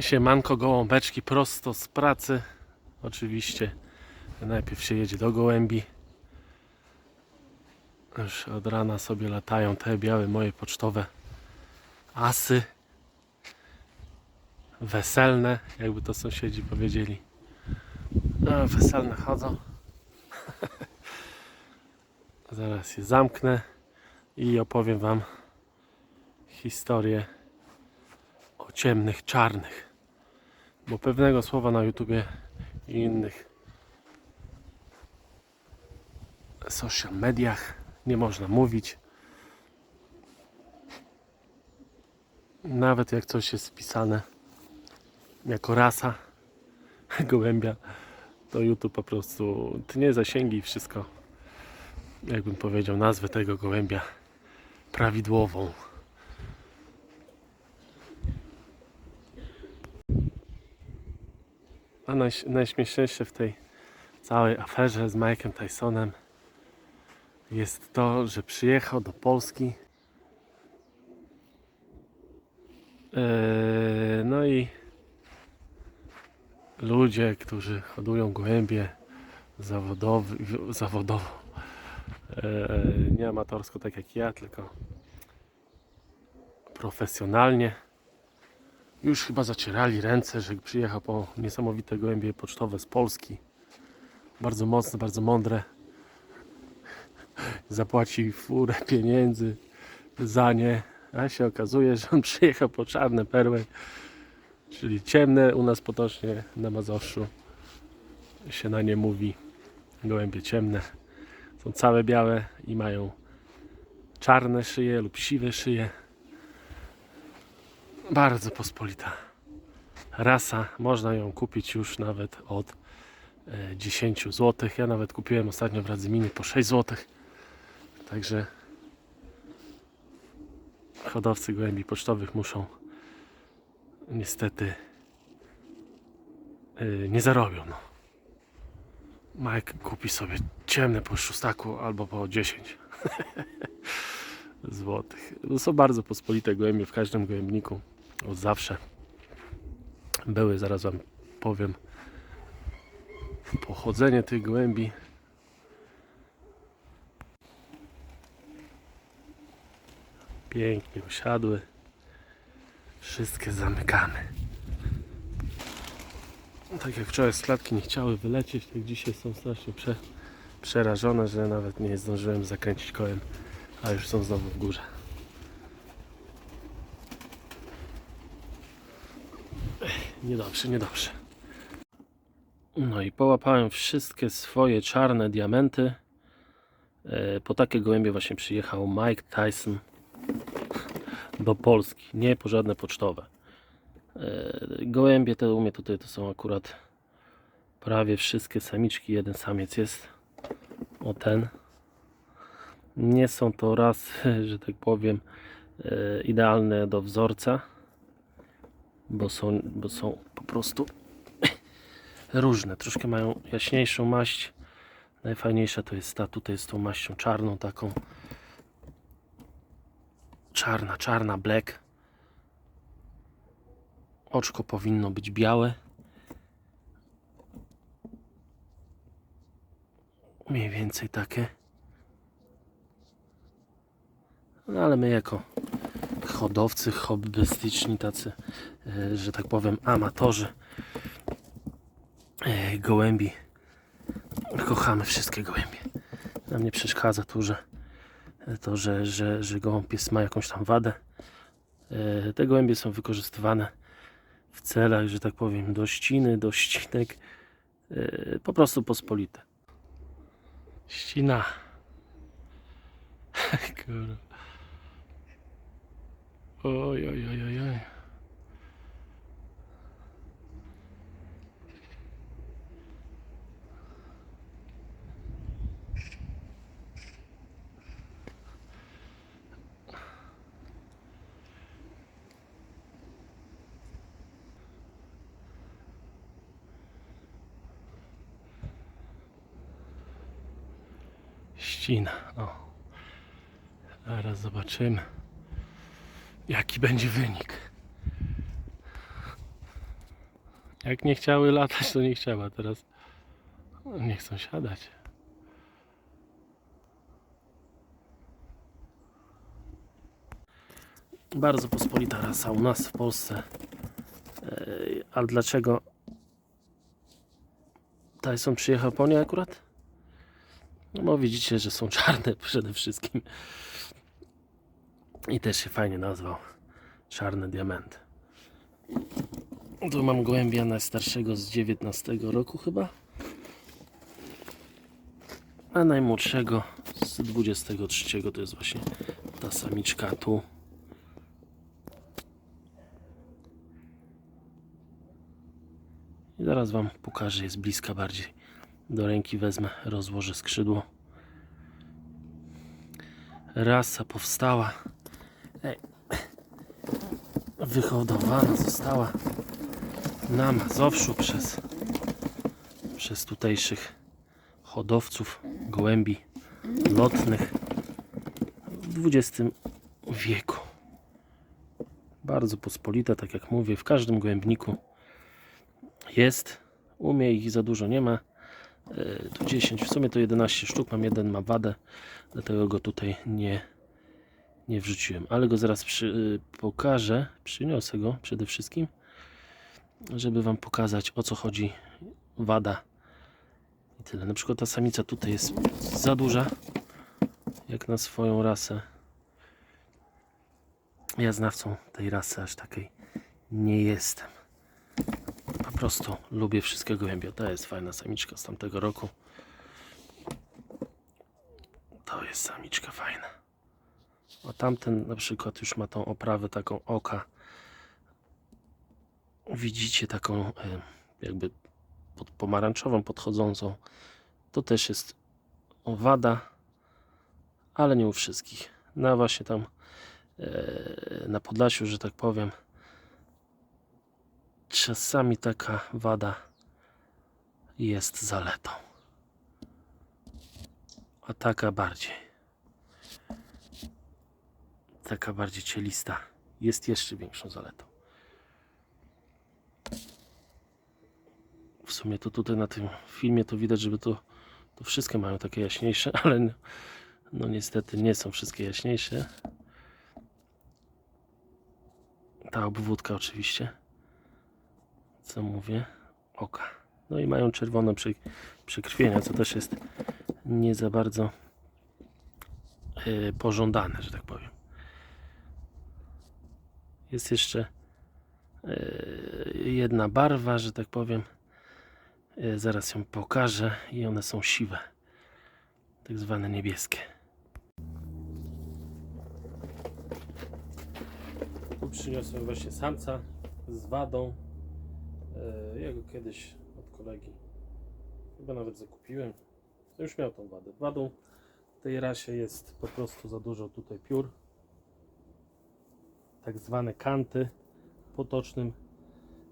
Siemanko gołąbeczki prosto z pracy. Oczywiście najpierw się jedzie do gołębi. Już od rana sobie latają te białe moje pocztowe asy. Weselne, jakby to sąsiedzi powiedzieli. A, weselne chodzą. Zaraz je zamknę i opowiem Wam historię o ciemnych, czarnych. Bo pewnego słowa na YouTubie i innych social mediach nie można mówić. Nawet jak coś jest wpisane jako rasa gołębia, to YouTube po prostu tnie zasięgi i wszystko. Jakbym powiedział nazwę tego gołębia prawidłową. A naj, najśmieszniejsze w tej całej aferze z Mike'em Tysonem jest to, że przyjechał do Polski. Eee, no i ludzie, którzy hodują zawodowy, zawodowo, eee, nie amatorsko tak jak ja, tylko profesjonalnie, już chyba zacierali ręce, że przyjechał po niesamowite gołębie pocztowe z Polski. Bardzo mocne, bardzo mądre. Zapłaci furę pieniędzy za nie. A się okazuje, że on przyjechał po czarne perły, czyli ciemne u nas potocznie na Mazowszu się na nie mówi. Gołębie ciemne. Są całe białe i mają czarne szyje lub siwe szyje. Bardzo pospolita rasa. Można ją kupić już nawet od e, 10 zł. Ja nawet kupiłem ostatnio w Radzyminie po 6 zł. Także hodowcy gołębi pocztowych muszą niestety e, nie zarobią. No. Mike kupi sobie ciemne po szóstaku albo po 10 złotych. To są bardzo pospolite gołębie w każdym gołębniku od zawsze. Były, zaraz wam powiem. Pochodzenie tych gołębi pięknie usiadły. Wszystkie zamykamy. Tak jak wczoraj z klatki nie chciały wylecieć tak dzisiaj są strasznie prze, przerażone, że nawet nie zdążyłem zakręcić kołem a już są znowu w górze Niedobrze, niedobrze. No i połapałem wszystkie swoje czarne diamenty. E, Po takie gołębie właśnie przyjechał Mike Tyson do Polski. Nie po żadne pocztowe. E, Gołębie te u mnie tutaj to są akurat prawie wszystkie samiczki. Jeden samiec jest. O ten. Nie są to raz, że tak powiem, e, idealne do wzorca bo są, bo są po prostu różne. Troszkę mają jaśniejszą maść. Najfajniejsza to jest ta tutaj z tą maścią czarną, taką czarna, czarna, black. Oczko powinno być białe. Mniej więcej takie. No ale my jako hodowcy hobbystyczni, tacy, e, że tak powiem, amatorzy e, gołębi. Kochamy wszystkie gołębie. Nam nie przeszkadza tu, że to, że, że, że gołąb pies ma jakąś tam wadę. E, Te gołębie są wykorzystywane w celach, że tak powiem, do ściny, do ścinek. e, Po prostu pospolite. Ścina. Kurwa. Oj, oj, oj, oj. Ścina. O. Zaraz zobaczymy jaki będzie wynik. Jak nie chciały latać, to nie chciała. Teraz nie chcą siadać. Bardzo pospolita rasa u nas w Polsce. A dlaczego Tyson przyjechał po nie akurat? No bo widzicie, że są czarne przede wszystkim. I też się fajnie nazwał. Czarne diamenty. Tu mam gołębia najstarszego z 19 roku chyba. A najmłodszego z 23 to jest właśnie ta samiczka tu. I zaraz Wam pokażę, jest bliska bardziej. Do ręki wezmę, rozłożę skrzydło. Rasa powstała. Wyhodowana została na Mazowszu przez, przez tutejszych hodowców gołębi lotnych w XX wieku. Bardzo pospolita, tak jak mówię, w każdym gołębniku jest. U mnie ich za dużo nie ma. E, Tu 10, w sumie to 11 sztuk, mam jeden ma wadę, dlatego go tutaj nie, nie wrzuciłem, ale go zaraz przy, y, pokażę, przyniosę go przede wszystkim, żeby Wam pokazać o co chodzi wada i tyle. Na przykład ta samica tutaj jest za duża, jak na swoją rasę. Ja znawcą tej rasy aż takiej nie jestem. Po prostu lubię wszystkie gołębie. To jest fajna samiczka z tamtego roku. To jest samiczka fajna. A tamten na przykład już ma tą oprawę taką oka. Widzicie taką e, jakby pod pomarańczową podchodzącą. To też jest wada, ale nie u wszystkich. Na właśnie tam e, na Podlasiu, że tak powiem, czasami taka wada jest zaletą. A taka bardziej. Taka bardziej cielista jest jeszcze większą zaletą. W sumie to tutaj na tym filmie to widać, żeby to, to wszystkie mają takie jaśniejsze, ale no, no niestety nie są wszystkie jaśniejsze. Ta obwódka oczywiście co mówię, oka. No i mają czerwone przy, przykrwienia, co też jest nie za bardzo e, pożądane, że tak powiem. Jest jeszcze e, jedna barwa, że tak powiem. E, zaraz ją pokażę i one są siwe. Tak zwane niebieskie. Tu przyniosłem właśnie samca z wadą. E, Ja go kiedyś od kolegi chyba nawet zakupiłem. Już miał tą wadę. Wadą w tej rasie jest po prostu za dużo tutaj piór. Tak zwane kanty w potocznym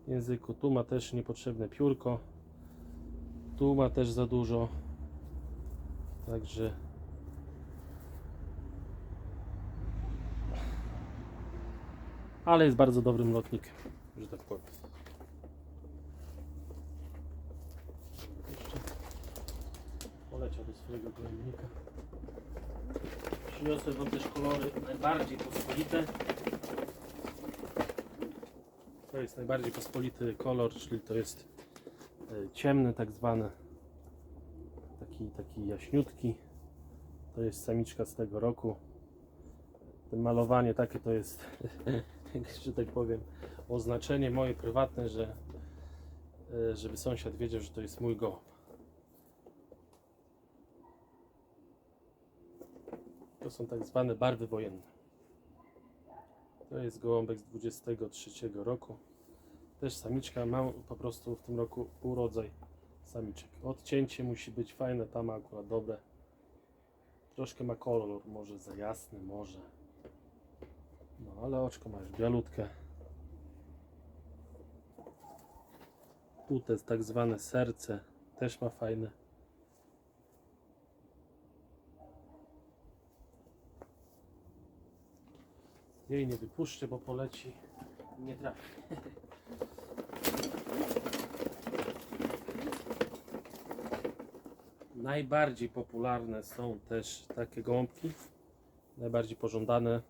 języku. Tu ma też niepotrzebne piórko. Tu ma też za dużo. Także ale jest bardzo dobrym lotnikiem, że tak powiem. poleciał do swojego gołębnika. Przyniosłem Wam też kolory najbardziej pospolite. To jest najbardziej pospolity kolor, czyli to jest e, ciemny tak zwany. Taki, taki jaśniutki. To jest samiczka z tego roku. To malowanie takie to jest, że tak powiem, oznaczenie moje prywatne, że e, żeby sąsiad wiedział, że to jest mój gołąb. To są tak zwane barwy wojenne. To jest gołąbek z 23 roku. Też samiczka. Mam po prostu w tym roku urodzaj samiczek. Odcięcie musi być fajne, tam akurat dobre. Troszkę ma kolor, może za jasny, może. No ale oczko ma już bialutkę. Tu tak zwane serce, też ma fajne. Jej nie wypuszczę, bo poleci i nie trafi. Najbardziej popularne są też takie gąbki. Najbardziej pożądane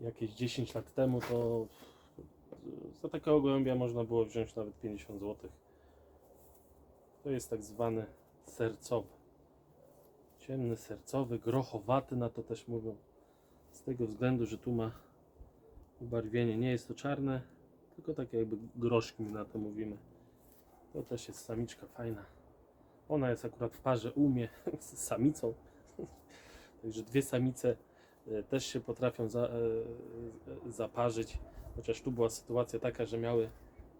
jakieś 10 lat temu to za takiego gołębia można było wziąć nawet 50 zł. To jest tak zwany sercowy. Ciemny sercowy, grochowaty na to też mówią. Z tego względu, że tu ma ubarwienie. Nie jest to czarne, tylko tak jakby groszki na to mówimy. To też jest samiczka fajna. Ona jest akurat w parze u mnie z samicą. Także dwie samice e, też się potrafią za, e, e, zaparzyć. Chociaż tu była sytuacja taka, że miały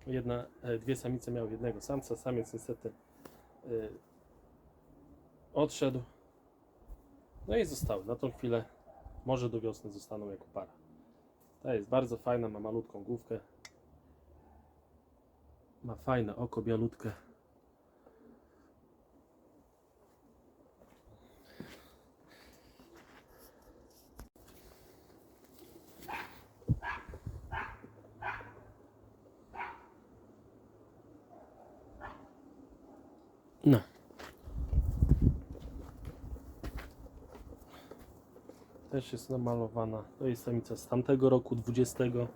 jedna, dwie samice miały jednego samca. Samiec niestety odszedł. No i zostały. Na tą chwilę może do wiosny zostaną jako para. Ta jest bardzo fajna, ma malutką główkę. Ma fajne oko bialutkę. No. Też jest namalowana. To jest samica z tamtego roku, 22.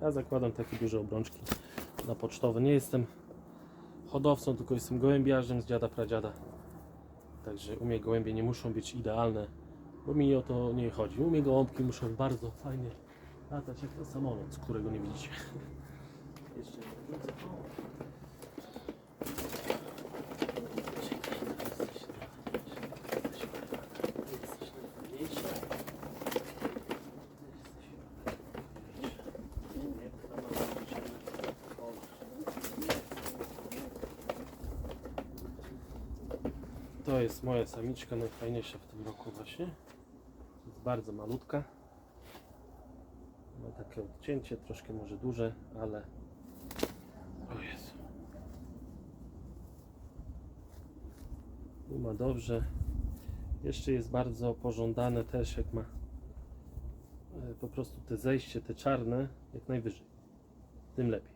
Ja zakładam takie duże obrączki na pocztowe. Nie jestem hodowcą, tylko jestem gołębiarzem z dziada pradziada. Także u mnie gołębie nie muszą być idealne, bo mi o to nie chodzi. U mnie gołąbki muszą bardzo fajnie latać jak ten samolot, z którego nie widzicie. Jeszcze wrzucę. O. To jest moja samiczka, najfajniejsza w tym roku właśnie. Jest bardzo malutka. Ma takie odcięcie, troszkę może duże, ale... O Jezu. Ma dobrze. Jeszcze jest bardzo pożądane też, jak ma e, po prostu te zejście, te czarne, jak najwyżej. Tym lepiej.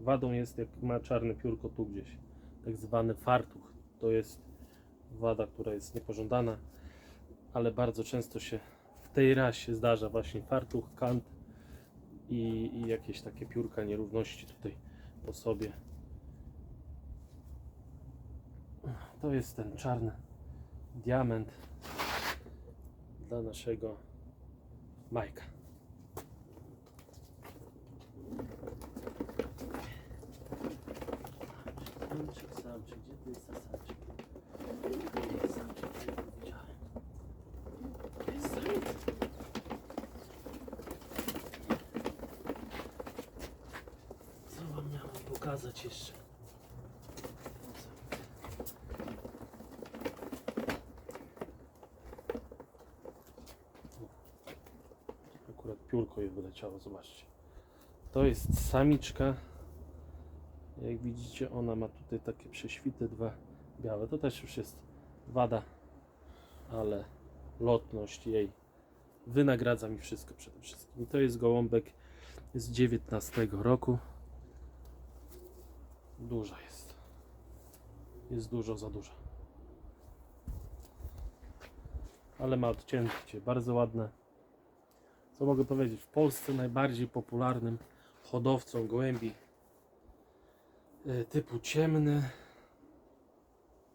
Wadą jest, jak ma czarne piórko tu gdzieś. Tak zwany fartuch. To jest wada, która jest niepożądana, ale bardzo często się w tej rasie zdarza właśnie fartuch, kant i, i jakieś takie piórka nierówności tutaj po sobie. To jest ten czarny diament dla naszego Majka. Samczyk, samczyk, gdzie ty Jest samczyk, ja go widziałem. Jest samiec. Co wam miałem pokazać jeszcze? Akurat piórko jej wyleciało, zobaczcie. To jest samiczka. Jak widzicie, ona ma tutaj takie prześwity dwa białe. To też już jest wada, ale lotność jej wynagradza mi wszystko przede wszystkim. I to jest gołąbek z 19 roku. Duża jest. Jest dużo za duża. Ale ma odcięcie, bardzo ładne. Co mogę powiedzieć? W Polsce najbardziej popularnym hodowcą gołębi e, typu ciemny,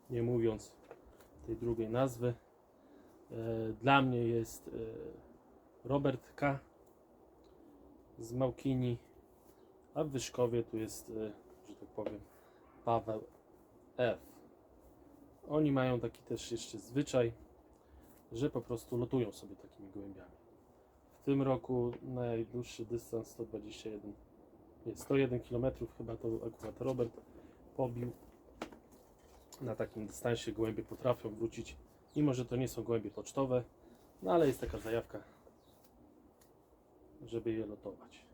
nie mówiąc tej drugiej nazwy, e, dla mnie jest e, Robert K. z Małkini, a w Wyszkowie tu jest, powiem, Paweł F. Oni mają taki też jeszcze zwyczaj, że po prostu lotują sobie takimi gołębiami. W tym roku najdłuższy dystans 121, nie, 101 km chyba to akurat Robert pobił. Na takim dystansie gołębie potrafią wrócić, mimo że to nie są gołębie pocztowe, no ale jest taka zajawka, żeby je lotować.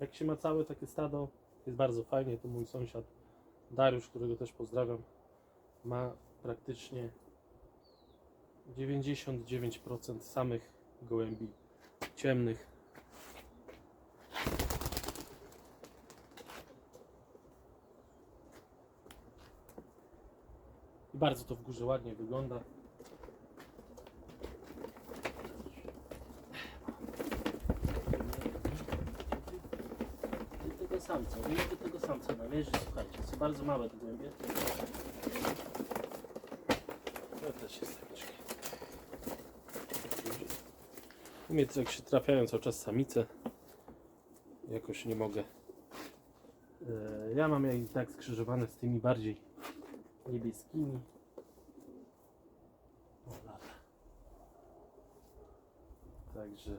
Jak się ma całe takie stado, jest bardzo fajnie. Tu mój sąsiad Dariusz, którego też pozdrawiam, ma praktycznie 99% samych gołębi ciemnych. I bardzo to w górze ładnie wygląda. Namierzyć, słuchajcie, są bardzo małe te głębie. To też jest samiczki. U mnie jak się trafiają cały czas samice, jakoś nie mogę. E, Ja mam je i tak skrzyżowane z tymi bardziej niebieskimi. O. Także,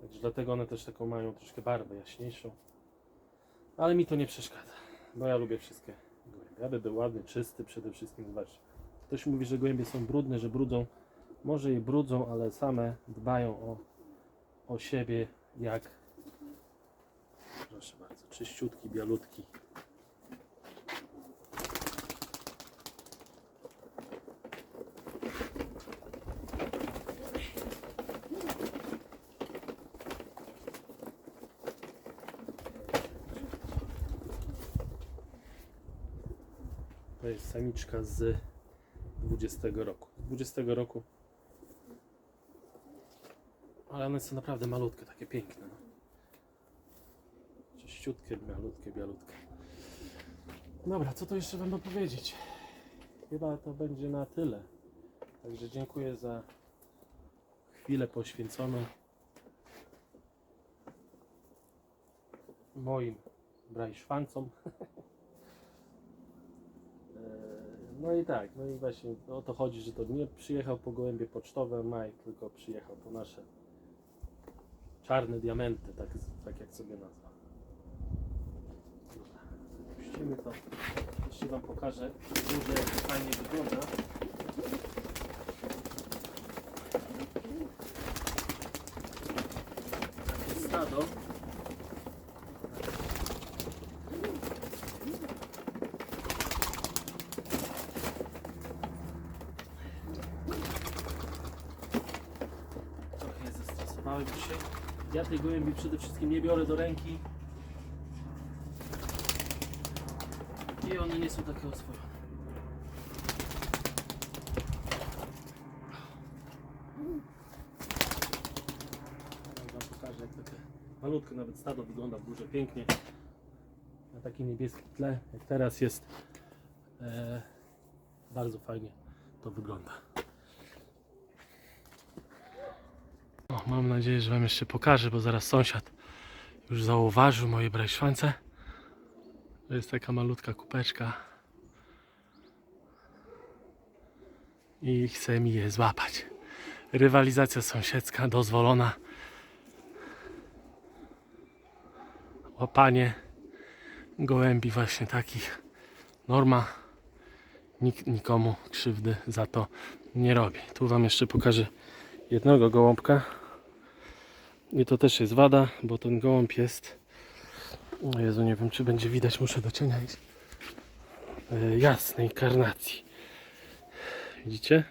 także dlatego one też taką mają troszkę barwę jaśniejszą. Ale mi to nie przeszkadza, bo ja lubię wszystkie gołębie. Aby był ładny, czysty przede wszystkim, zobaczcie. Ktoś mówi, że gołębie są brudne, że brudzą. Może je brudzą, ale same dbają o, o siebie jak Proszę bardzo, czyściutki, bialutki. Jest samiczka z 20 roku. Z 20 roku. Ale one są naprawdę malutkie, takie piękne. No. Czyściutkie, bialutkie, bialutkie. Dobra, co to jeszcze Wam powiedzieć? Chyba to będzie na tyle. Także dziękuję za chwilę poświęconą moim brajszwancom. No i tak, no i właśnie o to chodzi, że to nie przyjechał po gołębie pocztowe Mike, tylko przyjechał po nasze czarne diamenty, tak, tak jak sobie. Dobra, Puścimy to. Jeszcze Wam pokażę to fajnie wygląda. Takie stado. Dzisiaj. Ja tej gołębi przede wszystkim nie biorę do ręki. I one nie są takie oswojone. Wam pokażę jak takie malutkie nawet stado wygląda w górze pięknie. Na takim niebieskim tle, jak teraz jest. E, bardzo fajnie to wygląda. Mam nadzieję, że Wam jeszcze pokażę, bo zaraz sąsiad już zauważył moje brajszwance. To jest taka malutka kupeczka. I chce mi je złapać. Rywalizacja sąsiedzka dozwolona. Łapanie gołębi właśnie takich. Norma. Nikt nikomu krzywdy za to nie robi. Tu Wam jeszcze pokażę jednego gołąbka. I to też jest wada, bo ten gołąb jest. O Jezu, nie wiem czy będzie widać, muszę do cienia iść. E, jasnej karnacji. Widzicie?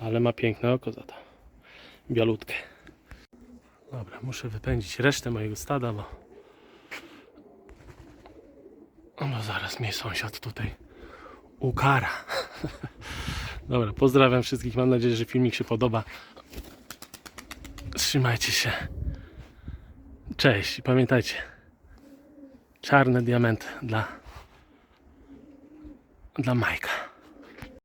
Ale ma piękne oko za to. Bialutkę. Dobra, muszę wypędzić resztę mojego stada, bo. No zaraz mnie sąsiad tutaj ukara. Dobra, pozdrawiam wszystkich. Mam nadzieję, że filmik się podoba. Trzymajcie się. Cześć i pamiętajcie. Czarne diamenty dla dla Majka.